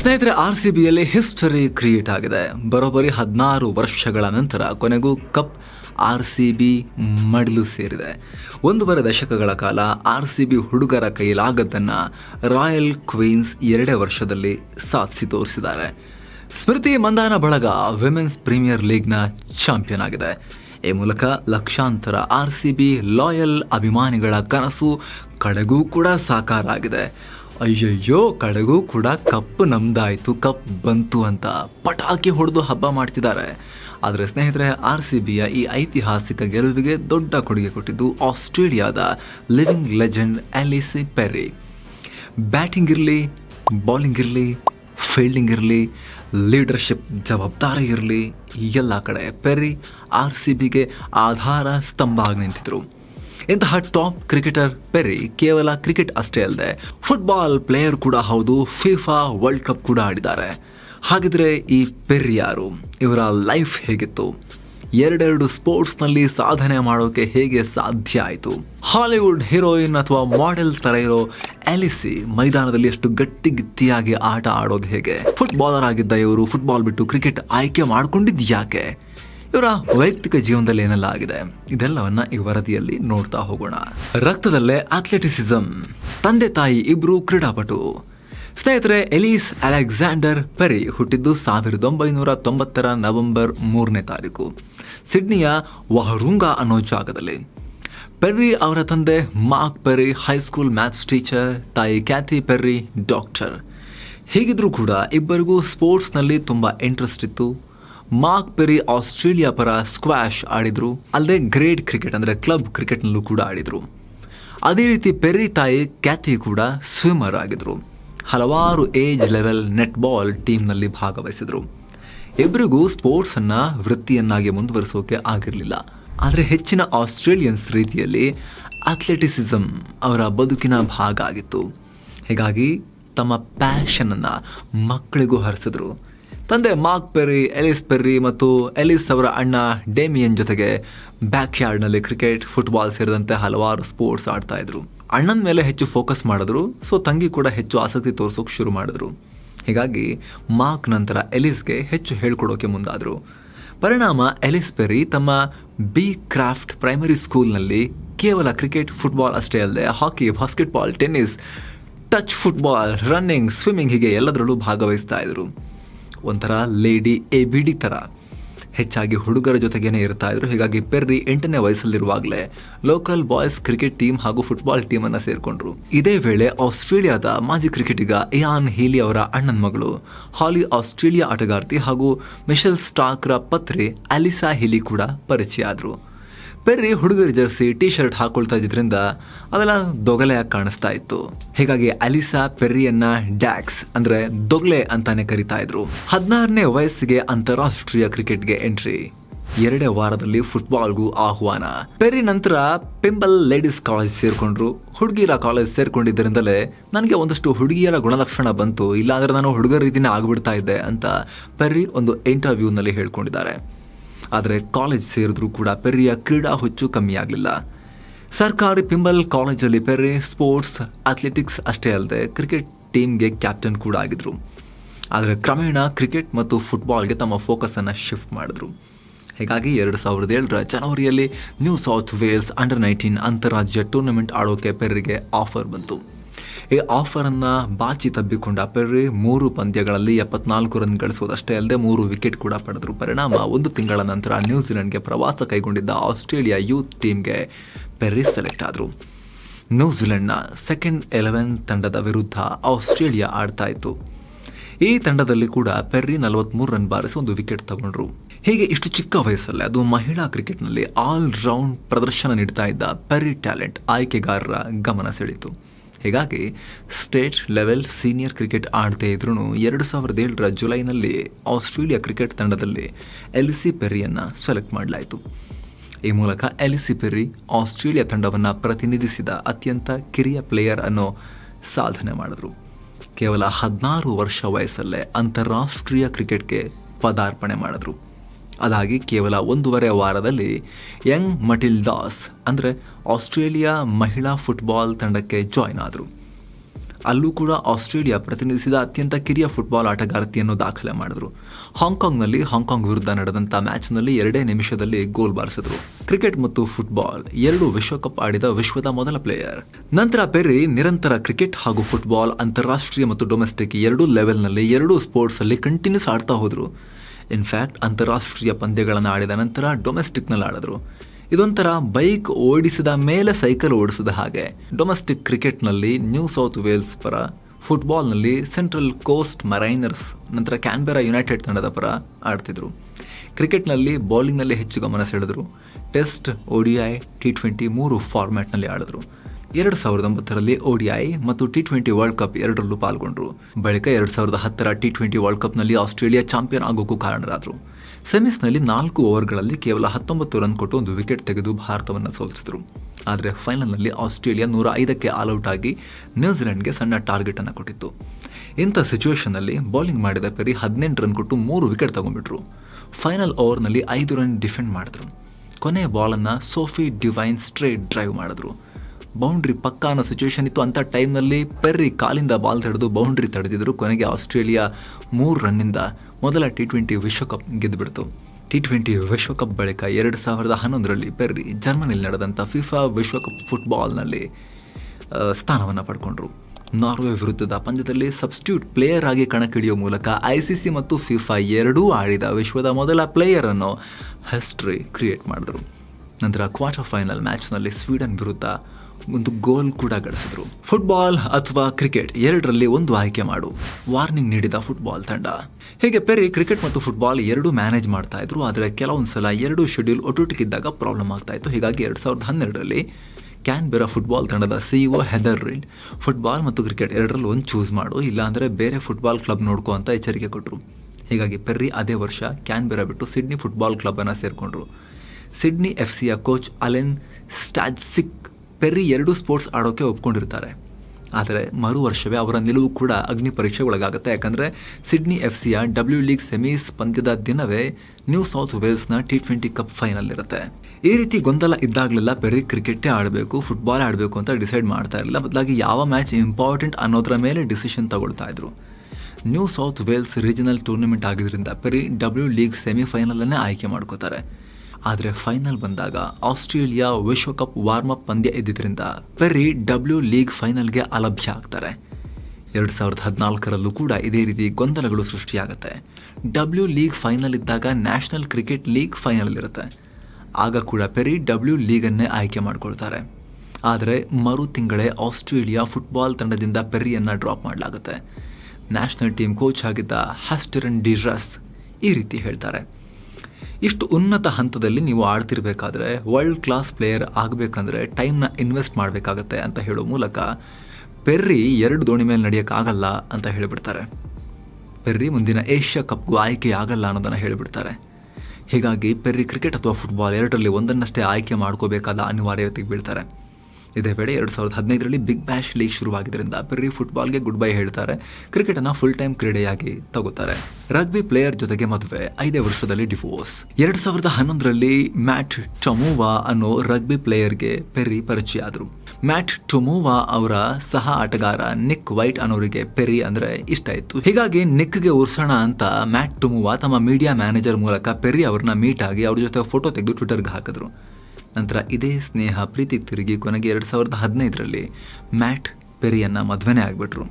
ಸ್ನೇಹಿತರೆ, R C ಬಿಯಲ್ಲಿ history create ಆಗಿದೆ. ಬರೋಬ್ಬರಿ ಹದಿನಾರು ವರ್ಷಗಳ ನಂತರ ಕೊನೆಗೂ ಕಪ್ ಆರ್ ಸಿ ಬಿ ಮಡಿಲು ಸೇರಿದೆ. ಒಂದೂವರೆ ದಶಕಗಳ ಕಾಲ ಆರ್ ಸಿ ಬಿ ಹುಡುಗರ ಕೈಲಾಗದ್ದನ್ನು ರಾಯಲ್ ಕ್ವೀನ್ಸ್ ಎರಡೇ ವರ್ಷದಲ್ಲಿ ಸಾಧಿಸಿ ತೋರಿಸಿದ್ದಾರೆ. ಸ್ಮೃತಿ ಮಂದಾನ ಬಳಗ ವಿಮೆನ್ಸ್ ಪ್ರೀಮಿಯರ್ ಲೀಗ್ನ ಚಾಂಪಿಯನ್ ಆಗಿದೆ. ಈ ಮೂಲಕ ಲಕ್ಷಾಂತರ ಆರ್ ಸಿ ಬಿ ಲಾಯಲ್ ಅಭಿಮಾನಿಗಳ ಕನಸು ಕಡೆಗೂ ಕೂಡ ಸಾಕಾರ ಆಗಿದೆ ಅಯ್ಯಯ್ಯೋ, ಕಡೆಗೂ ಕೂಡ ಕಪ್ ನಮ್ದಾಯ್ತು, ಕಪ್ ಬಂತು ಅಂತ ಪಟಾಕಿ ಹೊಡೆದು ಹಬ್ಬ ಮಾಡ್ತಿದ್ದಾರೆ. ಆದರೆ ಸ್ನೇಹಿತರೆ, ಆರ್ ಸಿ ಬಿಯ ಈ ಐತಿಹಾಸಿಕ ಗೆಲುವಿಗೆ ದೊಡ್ಡ ಕೊಡುಗೆ ಕೊಟ್ಟಿದ್ದು ಆಸ್ಟ್ರೇಲಿಯಾದ living legend Ellyse Perry batting ಇರಲಿ, ಬೌಲಿಂಗ್ ಇರಲಿ, ಫೀಲ್ಡಿಂಗ್ ಇರಲಿ, ಲೀಡರ್ಶಿಪ್ ಜವಾಬ್ದಾರಿ ಇರಲಿ ಎಲ್ಲ ಕಡೆ ಪೆರಿ ಆರ್ ಸಿ ಬಿಗೆ ಆಧಾರ ಸ್ತಂಭ ಆಗಿ ನಿಂತಿದ್ರು ಇಂತಹ ಟಾಪ್ ಕ್ರಿಕೆಟರ್ ಪೆರಿ ಕೇವಲ ಕ್ರಿಕೆಟ್ ಅಷ್ಟೇ ಅಲ್ಲದೆ ಫುಟ್ಬಾಲ್ ಪ್ಲೇಯರ್ ಕೂಡ ಹೌದು, ಫಿಫಾ ವರ್ಲ್ಡ್ ಕಪ್ ಕೂಡ ಆಡಿದ್ದಾರೆ. ಹಾಗಿದ್ರೆ ಈ ಪೆರಿ ಯಾರು? ಇವರ ಲೈಫ್ ಹೇಗಿತ್ತು? ಎರಡೆರಡು ಸ್ಪೋರ್ಟ್ಸ್ನಲ್ಲಿ ಸಾಧನೆ ಮಾಡೋಕೆ ಹೇಗೆ ಸಾಧ್ಯ ಆಯಿತು? ಹಾಲಿವುಡ್ ಹೀರೋಯಿನ್ ಅಥವಾ ಮಾಡೆಲ್ ತರ ಇರೋ ಎಲಿಸಿ ಮೈದಾನದಲ್ಲಿ ಎಷ್ಟು ಗಟ್ಟಿಗಿತ್ತಿಯಾಗಿ ಆಟ ಆಡೋದು ಹೇಗೆ? ಫುಟ್ಬಾಲರ್ ಆಗಿದ್ದ ಇವರು ಫುಟ್ಬಾಲ್ ಬಿಟ್ಟು ಕ್ರಿಕೆಟ್ ಆಯ್ಕೆ ಮಾಡ್ಕೊಂಡಿದ್ದು ಯಾಕೆ? ಇವರ ವೈಯಕ್ತಿಕ ಜೀವನದಲ್ಲಿ ಏನೆಲ್ಲ ಆಗಿದೆ? ಇದೆಲ್ಲವನ್ನ ಈ ವರದಿಯಲ್ಲಿ ನೋಡ್ತಾ ಹೋಗೋಣ. ರಕ್ತದಲ್ಲೇ ಅಥ್ಲೆಟಿಸಿಸಂ ತಂದೆ ತಾಯಿ ಇಬ್ರು ಕ್ರೀಡಾಪಟು. ಸ್ನೇಹಿತರೆ, ಎಲೀಸ್ ಅಲೆಕ್ಸಾಂಡರ್ ಪೆರಿ ಹುಟ್ಟಿದ್ದು ಸಾವಿರದ ಒಂಬೈನೂರ ತೊಂಬತ್ತರ ನವೆಂಬರ್ ಮೂರನೇ ತಾರೀಕು. ಸಿಡ್ನಿಯ ವಹರುಂಗಾ ಅನ್ನೋ ಜಾಗದಲ್ಲಿ. ಪೆರ್ರಿ ಅವರ ತಂದೆ Mark Perry, high school maths teacher, ತಾಯಿ ಕ್ಯಾಥಿ ಪೆರ್ರಿ, ಡಾಕ್ಟರ್. ಹೀಗಿದ್ರೂ ಕೂಡ ಇಬ್ಬರಿಗೂ ಸ್ಪೋರ್ಟ್ಸ್ನಲ್ಲಿ ತುಂಬ ಇಂಟ್ರೆಸ್ಟ್ ಇತ್ತು. ಮಾರ್ಕ್ ಪೆರಿ ಆಸ್ಟ್ರೇಲಿಯಾ ಪರ ಸ್ಕ್ವಾಶ್ ಆಡಿದ್ರು, ಅಲ್ಲದೆ ಗ್ರೇಟ್ ಕ್ರಿಕೆಟ್ ಅಂದರೆ ಕ್ಲಬ್ ಕ್ರಿಕೆಟ್ನಲ್ಲೂ ಕೂಡ ಆಡಿದರು. ಅದೇ ರೀತಿ ಪೆರಿ ತಾಯಿ ಕ್ಯಾಥಿ ಕೂಡ ಸ್ವಿಮ್ಮರ್ ಆಗಿದ್ರು. ಹಲವಾರು ಏಜ್ ಲೆವೆಲ್ ನೆಟ್ಬಾಲ್ ಟೀಮ್ನಲ್ಲಿ ಭಾಗವಹಿಸಿದರು. ಇಬ್ಬರಿಗೂ ಸ್ಪೋರ್ಟ್ಸನ್ನು ವೃತ್ತಿಯನ್ನಾಗಿ ಮುಂದುವರಿಸೋಕೆ ಆಗಿರಲಿಲ್ಲ. ಆದರೆ ಹೆಚ್ಚಿನ ಆಸ್ಟ್ರೇಲಿಯನ್ಸ್ ರೀತಿಯಲ್ಲಿ ಅಥ್ಲೆಟಿಸಿಸಮ್ ಅವರ ಬದುಕಿನ ಭಾಗ ಆಗಿತ್ತು. ಹೀಗಾಗಿ ತಮ್ಮ ಪ್ಯಾಷನನ್ನು ಮಕ್ಕಳಿಗೂ ಹರಿಸಿದ್ರು. ತಂದೆ ಮಾರ್ಕ್ ಪೆರಿ ಎಲಿಸ್ ಪೆರ್ರಿ ಮತ್ತು ಎಲಿಸ್ ಅವರ ಅಣ್ಣ ಡೇಮಿಯನ್ ಜೊತೆಗೆ ಬ್ಯಾಕ್ ಯಾರ್ಡ್ನಲ್ಲಿ ಕ್ರಿಕೆಟ್, ಫುಟ್ಬಾಲ್ ಸೇರಿದಂತೆ ಹಲವಾರು ಸ್ಪೋರ್ಟ್ಸ್ ಆಡ್ತಾ ಇದ್ರು. ಅಣ್ಣನ ಮೇಲೆ ಹೆಚ್ಚು ಫೋಕಸ್ ಮಾಡಿದ್ರು, ಸೊ ತಂಗಿ ಕೂಡ ಹೆಚ್ಚು ಆಸಕ್ತಿ ತೋರಿಸೋಕೆ ಶುರು ಮಾಡಿದ್ರು. ಹೀಗಾಗಿ ಮಾರ್ಕ್ ನಂತರ ಎಲಿಸ್ಗೆ ಹೆಚ್ಚು ಹೇಳ್ಕೊಡೋಕೆ ಮುಂದಾದರು. ಪರಿಣಾಮ ಎಲಿಸ್ ಪೆರಿ ತಮ್ಮ ಬಿ ಕ್ರಾಫ್ಟ್ ಪ್ರೈಮರಿ ಸ್ಕೂಲ್ನಲ್ಲಿ ಕೇವಲ ಕ್ರಿಕೆಟ್, ಫುಟ್ಬಾಲ್ ಅಷ್ಟೇ ಅಲ್ಲದೆ hockey, basketball, tennis, touch football, running, swimming ಹೀಗೆ ಎಲ್ಲದರಲ್ಲೂ ಭಾಗವಹಿಸ್ತಾ ಇದ್ರು. ಒಂಥರ ಲೇಡಿ ಎ ಬಿ ಡಿ ಥರ ಹೆಚ್ಚಾಗಿ ಹುಡುಗರ ಜೊತೆಗೇನೆ ಇರ್ತಾ ಇದ್ರು. ಹೀಗಾಗಿ ಪೆರ್ರಿ ಎಂಟನೇ ವಯಸ್ಸಲ್ಲಿರುವಾಗಲೇ ಲೋಕಲ್ ಬಾಯ್ಸ್ ಕ್ರಿಕೆಟ್ ಟೀಮ್ ಹಾಗೂ ಫುಟ್ಬಾಲ್ ಟೀಮ್ ಅನ್ನ ಸೇರ್ಕೊಂಡ್ರು. ಇದೇ ವೇಳೆ ಆಸ್ಟ್ರೇಲಿಯಾದ ಮಾಜಿ ಕ್ರಿಕೆಟಿಗ ಇಯಾನ್ ಹೀಲಿ ಅವರ ಅಣ್ಣನ ಮಗಳು, ಹಾಲಿ ಆಸ್ಟ್ರೇಲಿಯಾ ಆಟಗಾರ್ತಿ ಹಾಗೂ ಮಿಶೆಲ್ ಸ್ಟಾಕ್ರ ಪತ್ರಿ ಅಲಿಸಾ ಹಿಲಿ ಕೂಡ ಪರಿಚಯ ಆದ್ರು. ಪೆರ್ರಿ ಹುಡುಗರ ಜರ್ಸಿ ಟಿ ಶರ್ಟ್ ಹಾಕೊಳ್ತಾ ಇದ್ರಿಂದ ಅದೆಲ್ಲ ದೊಗಲೆಯಾಗಿ ಕಾಣಿಸ್ತಾ ಇತ್ತು. ಹೀಗಾಗಿ ಅಲಿಸಾ ಪೆರ್ರಿಯನ್ನ ಡ್ಯಾಕ್ಸ್ ಅಂದ್ರೆ ದೊಗಲೆ ಅಂತಾನೆ ಕರಿತಾ ಇದ್ರು. ಹದಿನಾರನೇ ವಯಸ್ಸಿಗೆ ಅಂತಾರಾಷ್ಟ್ರೀಯ ಕ್ರಿಕೆಟ್ಗೆ ಎಂಟ್ರಿ. ಎರಡೇ ವಾರದಲ್ಲಿ ಫುಟ್ಬಾಲ್ಗೂ ಆಹ್ವಾನ. ಪೆರಿ ನಂತರ ಪಿಂಬಲ್ ಲೇಡೀಸ್ ಕಾಲೇಜ್ ಸೇರ್ಕೊಂಡ್ರು. ಹುಡುಗಿಯರ ಕಾಲೇಜ್ ಸೇರ್ಕೊಂಡಿದ್ದರಿಂದಲೇ ನನಗೆ ಒಂದಷ್ಟು ಹುಡುಗಿಯರ ಗುಣಲಕ್ಷಣ ಬಂತು. ಇಲ್ಲಾಂದ್ರೆ ನಾನು ಹುಡುಗರ ರೀತಿನೇ ಆಗ್ಬಿಡ್ತಾ ಇದ್ದೆ ಅಂತ ಪೆರ್ರಿ ಒಂದು ಇಂಟರ್ವ್ಯೂನಲ್ಲಿ ಹೇಳ್ಕೊಂಡಿದ್ದಾರೆ. ಆದರೆ ಕಾಲೇಜ್ ಸೇರಿದ್ರೂ ಕೂಡ ಪೆರ್ರಿಯ ಕ್ರೀಡಾ ಹುಚ್ಚು ಕಮ್ಮಿಯಾಗಲಿಲ್ಲ ಸರ್ಕಾರಿ ಪಿಂಬಲ್ ಕಾಲೇಜಲ್ಲಿ ಪೆರ್ರಿ ಸ್ಪೋರ್ಟ್ಸ್, ಅಥ್ಲೆಟಿಕ್ಸ್ ಅಷ್ಟೇ ಅಲ್ಲದೆ ಕ್ರಿಕೆಟ್ ಟೀಮ್ಗೆ ಕ್ಯಾಪ್ಟನ್ ಕೂಡ ಆಗಿದ್ರು. ಆದರೆ ಕ್ರಮೇಣ ಕ್ರಿಕೆಟ್ ಮತ್ತು ಫುಟ್ಬಾಲ್ಗೆ ತಮ್ಮ ಫೋಕಸನ್ನು ಶಿಫ್ಟ್ ಮಾಡಿದ್ರು. ಹೀಗಾಗಿ ಎರಡು ಸಾವಿರದ ಏಳರ ಜನವರಿಯಲ್ಲಿ New South Wales under nineteen ಅಂತಾರಾಜ್ಯ ಟೂರ್ನಮೆಂಟ್ ಆಡೋಕೆ ಪೆರ್ರಿಗೆ ಆಫರ್ ಬಂತು. ಈ ಆಫರನ್ನು ಬಾಚಿ ತಬ್ಬಿಕೊಂಡ ಪೆರ್ರಿ ಮೂರು ಪಂದ್ಯಗಳಲ್ಲಿ ಎಪ್ಪತ್ನಾಲ್ಕು ರನ್ ಗಳಿಸುವುದಷ್ಟೇ ಅಲ್ಲದೆ ಮೂರು ವಿಕೆಟ್ ಕೂಡ ಪಡೆದರು. ಪರಿಣಾಮ ಒಂದು ತಿಂಗಳ ನಂತರ ನ್ಯೂಜಿಲೆಂಡ್ಗೆ ಪ್ರವಾಸ ಕೈಗೊಂಡಿದ್ದ ಆಸ್ಟ್ರೇಲಿಯಾ ಯೂತ್ ಟೀಮ್ಗೆ ಪೆರ್ರಿ ಸೆಲೆಕ್ಟ್ ಆದರು. ನ್ಯೂಜಿಲೆಂಡ್ನ ಸೆಕೆಂಡ್ ಎಲೆವೆನ್ ತಂಡದ ವಿರುದ್ಧ ಆಸ್ಟ್ರೇಲಿಯಾ ಆಡ್ತಾ ಇತ್ತು. ಈ ತಂಡದಲ್ಲಿ ಕೂಡ ಪೆರ್ರಿ ನಲವತ್ಮೂರು ರನ್ ಬಾರಿಸಿ ಒಂದು ವಿಕೆಟ್ ತಗೊಂಡ್ರು. ಹೀಗೆ ಇಷ್ಟು ಚಿಕ್ಕ ವಯಸ್ಸಲ್ಲೇ ಅದು ಮಹಿಳಾ ಕ್ರಿಕೆಟ್ನಲ್ಲಿ ಆಲ್ ರೌಂಡ್ ಪ್ರದರ್ಶನ ನೀಡ್ತಾ ಇದ್ದ ಪೆರ್ರಿ ಟ್ಯಾಲೆಂಟ್ ಆಯ್ಕೆಗಾರರ ಗಮನ ಸೆಳೀತು ಹೀಗಾಗಿ ಸ್ಟೇಟ್ ಲೆವೆಲ್ ಸೀನಿಯರ್ ಕ್ರಿಕೆಟ್ ಆಡದೇ ಇದ್ರೂ ಎರಡು ಸಾವಿರದ ಏಳರ ಜುಲೈನಲ್ಲಿ ಆಸ್ಟ್ರೇಲಿಯಾ ಕ್ರಿಕೆಟ್ ತಂಡದಲ್ಲಿ ಎಲಿಸಿ ಪೆರ್ರಿಯನ್ನು ಸೆಲೆಕ್ಟ್ ಮಾಡಲಾಯಿತು. ಈ ಮೂಲಕ ಎಲಿಸಿ ಪೆರ್ರಿ ಆಸ್ಟ್ರೇಲಿಯಾ ತಂಡವನ್ನು ಪ್ರತಿನಿಧಿಸಿದ ಅತ್ಯಂತ ಕಿರಿಯ ಪ್ಲೇಯರ್ ಅನ್ನೋ ಸಾಧನೆ ಮಾಡಿದ್ರು. ಕೇವಲ ಹದಿನಾರು ವರ್ಷ ವಯಸ್ಸಲ್ಲೇ ಅಂತಾರಾಷ್ಟ್ರೀಯ ಕ್ರಿಕೆಟ್ಗೆ ಪದಾರ್ಪಣೆ ಮಾಡಿದ್ರು. ಅದಾಗಿ ಕೇವಲ ಒಂದೂವರೆ ವಾರದಲ್ಲಿ ಯಂಗ್ ಮಟಿಲ್ ದಾಸ್, ಅಂದರೆ ಆಸ್ಟ್ರೇಲಿಯಾ ಮಹಿಳಾ ಫುಟ್ಬಾಲ್ ತಂಡಕ್ಕೆ ಜಾಯ್ನ್ ಆದರು. ಅಲ್ಲೂ ಕೂಡ ಆಸ್ಟ್ರೇಲಿಯಾ ಪ್ರತಿನಿಧಿಸಿದ ಅತ್ಯಂತ ಕಿರಿಯ ಫುಟ್ಬಾಲ್ ಆಟಗಾರ್ತಿಯನ್ನು ದಾಖಲೆ ಮಾಡಿದರು. ಹಾಂಗ್ಕಾಂಗ್ನಲ್ಲಿ ಹಾಂಗ್ಕಾಂಗ್ ವಿರುದ್ಧ ನಡೆದಂಥ ಮ್ಯಾಚ್ನಲ್ಲಿ ಎರಡೇ ನಿಮಿಷದಲ್ಲಿ ಗೋಲ್ ಬಾರಿಸಿದರು. ಕ್ರಿಕೆಟ್ ಮತ್ತು ಫುಟ್ಬಾಲ್ ಎರಡು ವಿಶ್ವಕಪ್ ಆಡಿದ ವಿಶ್ವದ ಮೊದಲ ಪ್ಲೇಯರ್. ನಂತರ ಪೆರಿ ನಿರಂತರ ಕ್ರಿಕೆಟ್ ಹಾಗೂ ಫುಟ್ಬಾಲ್ ಅಂತಾರಾಷ್ಟ್ರೀಯ ಮತ್ತು ಡೊಮೆಸ್ಟಿಕ್ ಎರಡೂ ಲೆವೆಲ್ನಲ್ಲಿ ಎರಡೂ ಸ್ಪೋರ್ಟ್ಸ್ ಅಲ್ಲಿ ಕಂಟಿನ್ಯೂಸ್ ಆಡ್ತಾ ಹೋದ್ರು. ಇನ್ಫ್ಯಾಕ್ಟ್ ಅಂತಾರಾಷ್ಟ್ರೀಯ ಪಂದ್ಯಗಳನ್ನು ಆಡಿದ ನಂತರ ಡೊಮೆಸ್ಟಿಕ್ನಲ್ಲಿ ಆಡಿದ್ರು. ಇದೊಂಥರ ಬೈಕ್ ಓಡಿಸಿದ ಮೇಲೆ ಸೈಕಲ್ ಓಡಿಸಿದ ಹಾಗೆ. ಡೊಮೆಸ್ಟಿಕ್ ಕ್ರಿಕೆಟ್ನಲ್ಲಿ ನ್ಯೂ ಸೌತ್ ವೇಲ್ಸ್ ಪರ ಫುಟ್ಬಾಲ್ನಲ್ಲಿ ಸೆಂಟ್ರಲ್ ಕೋಸ್ಟ್ ಮರೈನರ್ಸ್ ನಂತರ ಕ್ಯಾನ್ಬೆರಾ ಯುನೈಟೆಡ್ ತಂಡದ ಪರ ಆಡ್ತಿದ್ರು. ಕ್ರಿಕೆಟ್ನಲ್ಲಿ ಬೌಲಿಂಗ್ನಲ್ಲಿ ಹೆಚ್ಚು ಗಮನ ಸೆಳೆದರು. ಟೆಸ್ಟ್ ಒಡಿಐ ಟಿ ಟ್ವೆಂಟಿ ಮೂರು ಫಾರ್ಮ್ಯಾಟ್ನಲ್ಲಿ ಆಡಿದ್ರು. ಎರಡು ಸಾವಿರದ ಒಂಬತ್ತರಲ್ಲಿ ಒಡಿಐ ಮತ್ತು ಟಿ ಟ್ವೆಂಟಿ ವರ್ಲ್ಡ್ ಕಪ್ ಎರಡರಲ್ಲೂ ಪಾಲ್ಗೊಂಡ್ರು. ಬಳಿಕ ಎರಡು ಸಾವಿರದ ಹತ್ತರ ಟಿ ಟ್ವೆಂಟಿ ವರ್ಲ್ಡ್ ಕಪ್ನಲ್ಲಿ ಆಸ್ಟ್ರೇಲಿಯಾ ಚಾಂಪಿಯನ್ ಆಗೋಕ್ಕೂ ಕಾರಣರಾದರು. ಸೆಮೀಸ್ನಲ್ಲಿ ನಾಲ್ಕು ಓವರ್ಗಳಲ್ಲಿ ಕೇವಲ ಹತ್ತೊಂಬತ್ತು ರನ್ ಕೊಟ್ಟು ಒಂದು ವಿಕೆಟ್ ತೆಗೆದು ಭಾರತವನ್ನು ಸೋಲಿಸಿದರು. ಆದರೆ ಫೈನಲ್ನಲ್ಲಿ ಆಸ್ಟ್ರೇಲಿಯಾ ನೂರ ಐದಕ್ಕೆ ಆಲ್ಔಟ್ ಆಗಿ ನ್ಯೂಜಿಲೆಂಡ್ಗೆ ಸಣ್ಣ ಟಾರ್ಗೆಟ್ ಅನ್ನು ಕೊಟ್ಟಿತ್ತು. ಇಂಥ ಸಿಚುವೇಷನ್ನಲ್ಲಿ ಬೌಲಿಂಗ್ ಮಾಡಿದ ಪೆರಿ ಹದಿನೆಂಟು ರನ್ ಕೊಟ್ಟು ಮೂರು ವಿಕೆಟ್ ತಗೊಂಡ್ಬಿಟ್ರು. ಫೈನಲ್ ಓವರ್ನಲ್ಲಿ ಐದು ರನ್ ಡಿಫೆಂಡ್ ಮಾಡಿದ್ರು. ಕೊನೆಯ ಬಾಲನ್ನು ಸೋಫಿ ಡಿವೈನ್ ಸ್ಟ್ರೇಟ್ ಡ್ರೈವ್ ಮಾಡಿದ್ರು. ಬೌಂಡ್ರಿ ಪಕ್ಕ ಅನ್ನೋ ಸಿಚುವೇಶನ್ ಇತ್ತು ಅಂಥ ಟೈಮ್ನಲ್ಲಿ ಪೆರ್ರಿ ಕಾಲಿಂದ ಬಾಲ್ ತಡೆದು ಬೌಂಡ್ರಿ ತಡೆದಿದ್ರು. ಕೊನೆಗೆ ಆಸ್ಟ್ರೇಲಿಯಾ ಮೂರು ರನ್ನಿಂದ ಮೊದಲ ಟಿ ಟ್ವೆಂಟಿ ವಿಶ್ವಕಪ್ ಗೆದ್ದುಬಿಡ್ತು ಟಿ ಟ್ವೆಂಟಿ ವಿಶ್ವಕಪ್ ಬಳಿಕ ಎರಡು ಸಾವಿರದ ಹನ್ನೊಂದರಲ್ಲಿ ಪೆರ್ರಿ ಜರ್ಮನಿಯಲ್ಲಿ ನಡೆದಂಥ ಫಿಫಾ ವಿಶ್ವಕಪ್ ಫುಟ್ಬಾಲ್ನಲ್ಲಿ ಸ್ಥಾನವನ್ನು ಪಡ್ಕೊಂಡ್ರು. ನಾರ್ವೆ ವಿರುದ್ಧದ ಪಂದ್ಯದಲ್ಲಿ ಸಬ್ಸ್ಟ್ಯೂಟ್ ಪ್ಲೇಯರ್ ಆಗಿ ಕಣಕ್ಕಿಳಿಯುವ ಮೂಲಕ ಐಸಿಸಿ ಮತ್ತು ಫಿಫಾ ಎರಡೂ ಆಡಿದ ವಿಶ್ವದ ಮೊದಲ ಪ್ಲೇಯರ್ ಅನ್ನು ಹಿಸ್ಟ್ರಿ ಕ್ರಿಯೇಟ್ ಮಾಡಿದ್ರು. ನಂತರ ಕ್ವಾರ್ಟರ್ ಫೈನಲ್ ಮ್ಯಾಚ್ನಲ್ಲಿ ಸ್ವೀಡನ್ ವಿರುದ್ಧ ಒಂದು ಗೋಲ್ ಕೂಡ ಗಳಿಸಿದ್ರು. ಫುಟ್ಬಾಲ್ ಅಥವಾ ಕ್ರಿಕೆಟ್ ಎರಡರಲ್ಲಿ ಒಂದು ಆಯ್ಕೆ ಮಾಡು. ವಾರ್ನಿಂಗ್ ನೀಡಿದ ಫುಟ್ಬಾಲ್ ತಂಡ. ಹೀಗೆ ಪೆರಿ ಕ್ರಿಕೆಟ್ ಮತ್ತು ಫುಟ್ಬಾಲ್ ಎರಡೂ ಮ್ಯಾನೇಜ್ ಮಾಡ್ತಾ ಇದ್ರು. ಆದರೆ ಕೆಲವೊಂದು ಸಲ ಎರಡು ಶೆಡ್ಯೂಲ್ ಒಟ್ಟೊಟ್ಟಿಗಿದ್ದಾಗ ಪ್ರಾಬ್ಲಮ್ ಆಗ್ತಾ ಇತ್ತು. ಹೀಗಾಗಿ ಎರಡು ಸಾವಿರದ ಹನ್ನೆರಡರಲ್ಲಿ ಕ್ಯಾನ್ಬೆರಾ ಫುಟ್ಬಾಲ್ ತಂಡದ ಸಿಇಒ ಹೆದರ್ ರೀಡ್ ಫುಟ್ಬಾಲ್ ಮತ್ತು ಕ್ರಿಕೆಟ್ ಎರಡರಲ್ಲಿ ಒಂದು ಚೂಸ್ ಮಾಡು. ಇಲ್ಲಾಂದರೆ ಬೇರೆ ಫುಟ್ಬಾಲ್ ಕ್ಲಬ್ ನೋಡ್ಕೋ ಅಂತ ಎಚ್ಚರಿಕೆ ಕೊಟ್ಟರು ಹೀಗಾಗಿ ಪೆರ್ರಿ ಅದೇ ವರ್ಷ ಕ್ಯಾನ್ಬೆರಾ ಬಿಟ್ಟು ಸಿಡ್ನಿ ಫುಟ್ಬಾಲ್ ಕ್ಲಬ್ಬನ್ನು ಸೇರಿಕೊಂಡ್ರು. ಸಿಡ್ನಿ ಎಫ್ ಸಿಯ ಕೋಚ್ ಅಲೆನ್ ಸ್ಟ್ಯಾಜ್ಸಿಕ್ ಪೆರ್ರಿ ಎರಡೂ ಸ್ಪೋರ್ಟ್ಸ್ ಆಡೋಕ್ಕೆ ಒಪ್ಕೊಂಡಿರ್ತಾರೆ. ಆದರೆ ಮರು ವರ್ಷವೇ ಅವರ ನಿಲುವು ಕೂಡ ಅಗ್ನಿ ಪರೀಕ್ಷೆಗೆ ಒಳಗಾಗುತ್ತೆ. ಯಾಕಂದರೆ ಸಿಡ್ನಿ ಎಫ್ ಸಿಯ ಡಬ್ಲ್ಯೂ ಲೀಗ್ ಸೆಮೀಸ್ ಪಂದ್ಯದ ದಿನವೇ ನ್ಯೂ ಸೌತ್ ವೇಲ್ಸ್ನ ಟಿ ಟ್ವೆಂಟಿ ಕಪ್ ಫೈನಲ್ ಇರುತ್ತೆ ಈ ರೀತಿ ಗೊಂದಲ ಇದ್ದಾಗಲೆಲ್ಲ ಪೆರಿ ಕ್ರಿಕೆಟೇ ಆಡಬೇಕು ಫುಟ್ಬಾಲ್ ಆಡಬೇಕು ಅಂತ ಡಿಸೈಡ್ ಮಾಡ್ತಾ ಇರಲಿಲ್ಲ. ಬದಲಾಗಿ ಯಾವ ಮ್ಯಾಚ್ ಇಂಪಾರ್ಟೆಂಟ್ ಅನ್ನೋದರ ಮೇಲೆ ಡಿಸಿಷನ್ ತಗೊಳ್ತಾ ಇದ್ರು. New South Wales regional tournament ಆಗಿದ್ದರಿಂದ ಪೆರಿ ಡಬ್ಲ್ಯೂ ಲೀಗ್ ಸೆಮಿಫೈನಲನ್ನೇ ಆಯ್ಕೆ ಮಾಡ್ಕೋತಾರೆ. ಆದರೆ ಫೈನಲ್ ಬಂದಾಗ ಆಸ್ಟ್ರೇಲಿಯಾ ವಿಶ್ವಕಪ್ ವಾರ್ಮ್ ಅಪ್ ಪಂದ್ಯ ಇದ್ದಿದ್ದರಿಂದ ಪೆರಿ ಡಬ್ಲ್ಯೂ ಲೀಗ್ ಫೈನಲ್ಗೆ ಅಲಭ್ಯ ಆಗ್ತಾರೆ. ಎರಡು ಸಾವಿರದ ಹದಿನಾಲ್ಕರಲ್ಲೂ ಕೂಡ ಇದೇ ರೀತಿ ಗೊಂದಲಗಳು ಸೃಷ್ಟಿಯಾಗುತ್ತೆ. ಡಬ್ಲ್ಯೂ ಲೀಗ್ ಫೈನಲ್ ಇದ್ದಾಗ ನ್ಯಾಷನಲ್ ಕ್ರಿಕೆಟ್ ಲೀಗ್ ಫೈನಲ್ ಇರುತ್ತೆ ಆಗ ಕೂಡ ಪೆರಿ ಡಬ್ಲ್ಯೂ ಲೀಗನ್ನೇ ಆಯ್ಕೆ ಮಾಡ್ಕೊಳ್ತಾರೆ. ಆದರೆ ಮರು ತಿಂಗಳೇ ಆಸ್ಟ್ರೇಲಿಯಾ ಫುಟ್ಬಾಲ್ ತಂಡದಿಂದ ಪೆರಿಯನ್ನು ಡ್ರಾಪ್ ಮಾಡಲಾಗುತ್ತೆ. ನ್ಯಾಷನಲ್ ಟೀಮ್ ಕೋಚ್ ಆಗಿದ್ದ ಹಸ್ಟರನ್ ಡಿರಸ್ ಈ ರೀತಿ ಹೇಳ್ತಾರೆ. ಇಷ್ಟು ಉನ್ನತ ಹಂತದಲ್ಲಿ ನೀವು ಆಡ್ತಿರ್ಬೇಕಾದ್ರೆ ವರ್ಲ್ಡ್ ಕ್ಲಾಸ್ ಪ್ಲೇಯರ್ ಆಗಬೇಕಂದ್ರೆ ಟೈಮ್ನ ಇನ್ವೆಸ್ಟ್ ಮಾಡಬೇಕಾಗತ್ತೆ ಅಂತ ಹೇಳೋ ಮೂಲಕ ಪೆರ್ರಿ ಎರಡು ದೋಣಿ ಮೇಲೆ ನಡೆಯೋಕ್ಕಾಗಲ್ಲ ಅಂತ ಹೇಳಿಬಿಡ್ತಾರೆ. ಪೆರ್ರಿ ಮುಂದಿನ ಏಷ್ಯಾ ಕಪ್ಗೂ ಆಯ್ಕೆ ಆಗಲ್ಲ ಅನ್ನೋದನ್ನು ಹೇಳಿಬಿಡ್ತಾರೆ. ಹೀಗಾಗಿ ಪೆರ್ರಿ ಕ್ರಿಕೆಟ್ ಅಥವಾ ಫುಟ್ಬಾಲ್ ಎರಡರಲ್ಲಿ ಒಂದನ್ನಷ್ಟೇ ಆಯ್ಕೆ ಮಾಡ್ಕೋಬೇಕಾದ ಅನಿವಾರ್ಯತೆಗೆ ಬೀಳ್ತಾರೆ. ಇದೇ ವೇಳೆ ಎರಡು ಸಾವಿರದ ಹದಿನೈದರಲ್ಲಿ ಬಿಗ್ ಬ್ಯಾಶ್ ಲೀಗ್ ಶುರುವಾಗಿದ್ದರಿಂದ ಪೆರಿ ಫುಟ್ಬಾಲ್ಗೆ ಗುಡ್ ಬೈ ಹೇಳ್ತಾರೆ ಕ್ರಿಕೆಟನ್ನು ಫುಲ್ ಟೈಮ್ ಕ್ರೀಡೆಯಾಗಿ ತಗೋತಾರೆ. ರಗ್ಬಿ ಪ್ಲೇಯರ್ ಜೊತೆಗೆ ಮದುವೆ, ಐದೇ ವರ್ಷದಲ್ಲಿ ಡಿವೋರ್ಸ್ ಎರಡು ಸಾವಿರದ ಹನ್ನೊಂದರಲ್ಲಿ ಮ್ಯಾಟ್ ಟೊಮೋವಾ ಅನ್ನೋ ರಗ್ಬಿ ಪ್ಲೇಯರ್ಗೆ ಪೆರಿ ಪರಿಚಯ ಆದರು ಮ್ಯಾಟ್ ಟೊಮೋವಾ ಅವರ ಸಹ ಆಟಗಾರ ನಿಕ್ ವೈಟ್ ಅನ್ನೋರಿಗೆ ಪೆರಿ ಅಂದ್ರೆ ಇಷ್ಟ ಇತ್ತು. ಹೀಗಾಗಿ ನಿಕ್ಗೆ ಉರ್ಸೋಣ ಅಂತ ಮ್ಯಾಟ್ ಟೊಮೋವಾ ತಮ್ಮ ಮೀಡಿಯಾ ಮ್ಯಾನೇಜರ್ ಮೂಲಕ ಪೆರಿ ಅವ್ರನ್ನ ಮೀಟ್ ಆಗಿ ಅವ್ರ ಜೊತೆ ಫೋಟೋ ತೆಗೆದು ಟ್ವಿಟರ್ಗೆ ಹಾಕಿದ್ರು. ನಂತರ ಇದೇ ಸ್ನೇಹ ಪ್ರೀತಿ ತಿರುಗಿ ಕೊನೆಗೆ ಎರಡು ಸಾವಿರದ ಹದಿನೈದರಲ್ಲಿ ಮ್ಯಾಟ್ ಪೆರಿಯನ್ನು ಮದುವೆನೇ ಆಗಿಬಿಟ್ರು.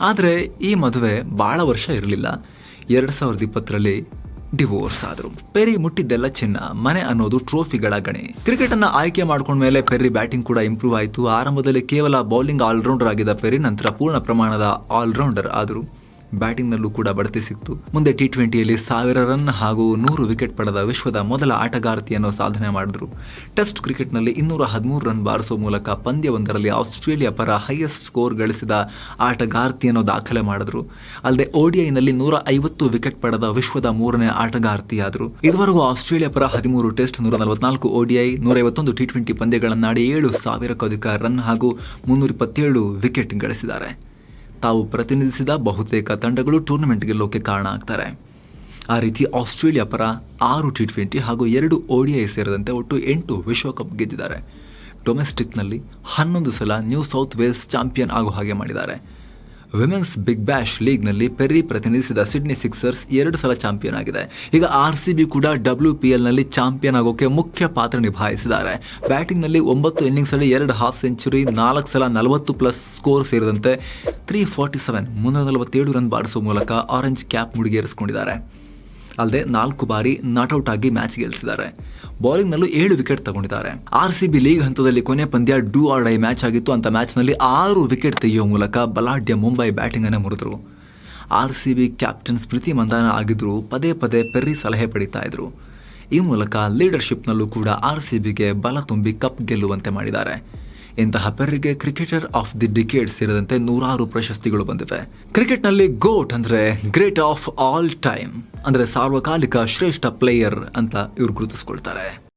ಆದರೆ ಈ ಮದುವೆ ಭಾಳ ವರ್ಷ ಇರಲಿಲ್ಲ. ಎರಡು ಸಾವಿರದ ಇಪ್ಪತ್ತರಲ್ಲಿ ಡಿವೋರ್ಸ್ ಆದರು. ಪೆರಿ ಮುಟ್ಟಿದ್ದೆಲ್ಲ ಚಿನ್ನ, ಮನೆ ಅನ್ನೋದು ಟ್ರೋಫಿಗಳ ಗಣಿ. ಕ್ರಿಕೆಟ್ ಅನ್ನ ಆಯ್ಕೆ ಮಾಡ್ಕೊಂಡ ಮೇಲೆ ಪೆರಿ ಬ್ಯಾಟಿಂಗ್ ಕೂಡ ಇಂಪ್ರೂವ್ ಆಯಿತು. ಆರಂಭದಲ್ಲಿ ಕೇವಲ ಬೌಲಿಂಗ್ ಆಲ್ರೌಂಡರ್ ಆಗಿದ್ದ ಪೆರಿ, ನಂತರ ಪೂರ್ಣ ಪ್ರಮಾಣದ ಆಲ್ರೌಂಡರ್ ಆದರು. ಬ್ಯಾಟಿಂಗ್ನಲ್ಲೂ ಕೂಡ ಬಡ್ತಿ ಸಿಕ್ತು. ಮುಂದೆ ಟಿ ಟ್ವೆಂಟಿಯಲ್ಲಿ ಸಾವಿರ ರನ್ ಹಾಗೂ ನೂರು ವಿಕೆಟ್ ಪಡೆದ ವಿಶ್ವದ ಮೊದಲ ಆಟಗಾರ್ತಿಯನ್ನು ಸಾಧನೆ ಮಾಡಿದ್ರು. ಟೆಸ್ಟ್ ಕ್ರಿಕೆಟ್ನಲ್ಲಿ ಇನ್ನೂರ ಹದಿಮೂರು ರನ್ ಬಾರಿಸುವ ಮೂಲಕ ಪಂದ್ಯವೊಂದರಲ್ಲಿ ಆಸ್ಟ್ರೇಲಿಯಾ ಪರ ಹೈಯೆಸ್ಟ್ ಸ್ಕೋರ್ ಗಳಿಸಿದ ಆಟಗಾರ್ತಿಯನ್ನು ದಾಖಲೆ ಮಾಡಿದ್ರು. ಅಲ್ಲದೆ ಓಡಿಐನಲ್ಲಿ ನೂರ ಐವತ್ತು ವಿಕೆಟ್ ಪಡೆದ ವಿಶ್ವದ ಮೂರನೇ ಆಟಗಾರ್ತಿಯಾದರು. ಇದುವರೆಗೂ ಆಸ್ಟ್ರೇಲಿಯಾ ಪರ ಹದಿಮೂರು ಟೆಸ್ಟ್, ನೂರ ನಲವತ್ನಾಲ್ಕು ಓಡಿಐ ನೂರ ಐವತ್ತೊಂದು ಟಿ ಟ್ವೆಂಟಿ ಪಂದ್ಯಗಳನ್ನಾಡಿ ಏಳು ಸಾವಿರಕ್ಕೂ ಅಧಿಕ ರನ್ ಹಾಗೂ ಮುನ್ನೂರ ಇಪ್ಪತ್ತೇಳು ವಿಕೆಟ್ ಗಳಿಸಿದ್ದಾರೆ. ತಾವು ಪ್ರತಿನಿಧಿಸಿದ ಬಹುತೇಕ ತಂಡಗಳು ಟೂರ್ನಮೆಂಟ್ ಗೆಲ್ಲೋಕೆ ಕಾರಣ ಆಗ್ತಾರೆ. ಆ ರೀತಿ ಆಸ್ಟ್ರೇಲಿಯಾ ಪರ ಆರು ಟಿ ಟ್ವೆಂಟಿ ಹಾಗೂ ಎರಡು ಓಡಿಐ ಸೇರಿದಂತೆ ಒಟ್ಟು ಎಂಟು ವಿಶ್ವಕಪ್ ಗೆದ್ದಿದ್ದಾರೆ. ಡೊಮೆಸ್ಟಿಕ್ನಲ್ಲಿ ಹನ್ನೊಂದು ಸಲ ನ್ಯೂ ಸೌತ್ ವೇಲ್ಸ್ ಚಾಂಪಿಯನ್ ಆಗೋ ಹಾಗೆ ಮಾಡಿದ್ದಾರೆ. ವಿಮೆನ್ಸ್ ಬಿಗ್ ಬ್ಯಾಶ್ ಲೀಗ್ನಲ್ಲಿ ಪೆರ್ರಿ ಪ್ರತಿನಿಧಿಸಿದ ಸಿಡ್ನಿ ಸಿಕ್ಸರ್ಸ್ ಎರಡು ಸಲ ಚಾಂಪಿಯನ್ ಆಗಿದೆ. ಈಗ ಆರ್ ಸಿ ಬಿ ಕೂಡ ಡಬ್ಲ್ಯೂ ಪಿ ಎಲ್ನಲ್ಲಿ ಚಾಂಪಿಯನ್ ಆಗೋಕೆ ಮುಖ್ಯ ಪಾತ್ರ ನಿಭಾಯಿಸಿದ್ದಾರೆ. ಬ್ಯಾಟಿಂಗ್ನಲ್ಲಿ ಒಂಬತ್ತು ಇನ್ನಿಂಗ್ಸಲ್ಲಿ ಎರಡು ಹಾಫ್ ಸೆಂಚುರಿ ನಾಲ್ಕು ಸಲ ನಲವತ್ತು ಪ್ಲಸ್ ಸ್ಕೋರ್ ಸೇರಿದಂತೆ ತ್ರೀ ಫಾರ್ಟಿ ಸೆವೆನ್ ಮುನ್ನೂರ ನಲವತ್ತೇಳು ರನ್ ಬಾರಿಸುವ ಮೂಲಕ ಆರೆಂಜ್ ಕ್ಯಾಪ್ ಮುಡಿಗೇರಿಸಿಕೊಂಡಿದ್ದಾರೆ. ಅಲ್ಲದೆ ನಾಲ್ಕು ಬಾರಿ ನಾಟ್ಔಟ್ ಆಗಿ ಮ್ಯಾಚ್ ಗೆಲ್ಲಿಸಿದ್ದಾರೆ ಬೌಲಿಂಗ್ನಲ್ಲೂ ಏಳು ವಿಕೆಟ್ ತಗೊಂಡಿದ್ದಾರೆ. ಆರ್ ಸಿ ಬಿ ಲೀಗ್ ಹಂತದಲ್ಲಿ ಕೊನೆ ಪಂದ್ಯ ಡೂ ಆರ್ ಡೈ ಮ್ಯಾಚ್ ಆಗಿತ್ತು ಅಂತ ಮ್ಯಾಚ್ನಲ್ಲಿ ಆರು ವಿಕೆಟ್ ತೆಗೆಯುವ ಮೂಲಕ ಬಲಾಢ್ಯ ಮುಂಬೈ ಬ್ಯಾಟಿಂಗ್ ಅನ್ನು ಮುರಿದರು. R C B captain Smriti Mandhana ಆಗಿದ್ರು, ಪದೇ ಪದೇ ಪೆರ್ರಿ ಸಲಹೆ ಪಡಿತಾ ಇದ್ರು. ಈ ಮೂಲಕ ಲೀಡರ್ಶಿಪ್ನಲ್ಲೂ ಕೂಡ ಆರ್ ಸಿ ಬಿಗೆ ಬಲ ತುಂಬಿ ಕಪ್ ಗೆಲ್ಲುವಂತೆ ಮಾಡಿದ್ದಾರೆ. ಇಂತಹ ಪೆರ್ರಿಗೆ ಕ್ರಿಕೆಟರ್ ಆಫ್ ದಿ ಡಿಕೇಡ್ ಸೇರಿದಂತೆ ನೂರಾರು ಪ್ರಶಸ್ತಿಗಳು ಬಂದಿವೆ. ಕ್ರಿಕೆಟ್ನಲ್ಲಿ ಗೋಟ್ ಅಂದ್ರೆ ಗ್ರೇಟ್ ಆಫ್ ಆಲ್ ಟೈಮ್ ಅಂದ್ರೆ ಸಾರ್ವಕಾಲಿಕ ಶ್ರೇಷ್ಠ ಪ್ಲೇಯರ್ ಅಂತ ಇವ್ರು ಗುರುತಿಸ್ಕೊಳ್ತಾರೆ.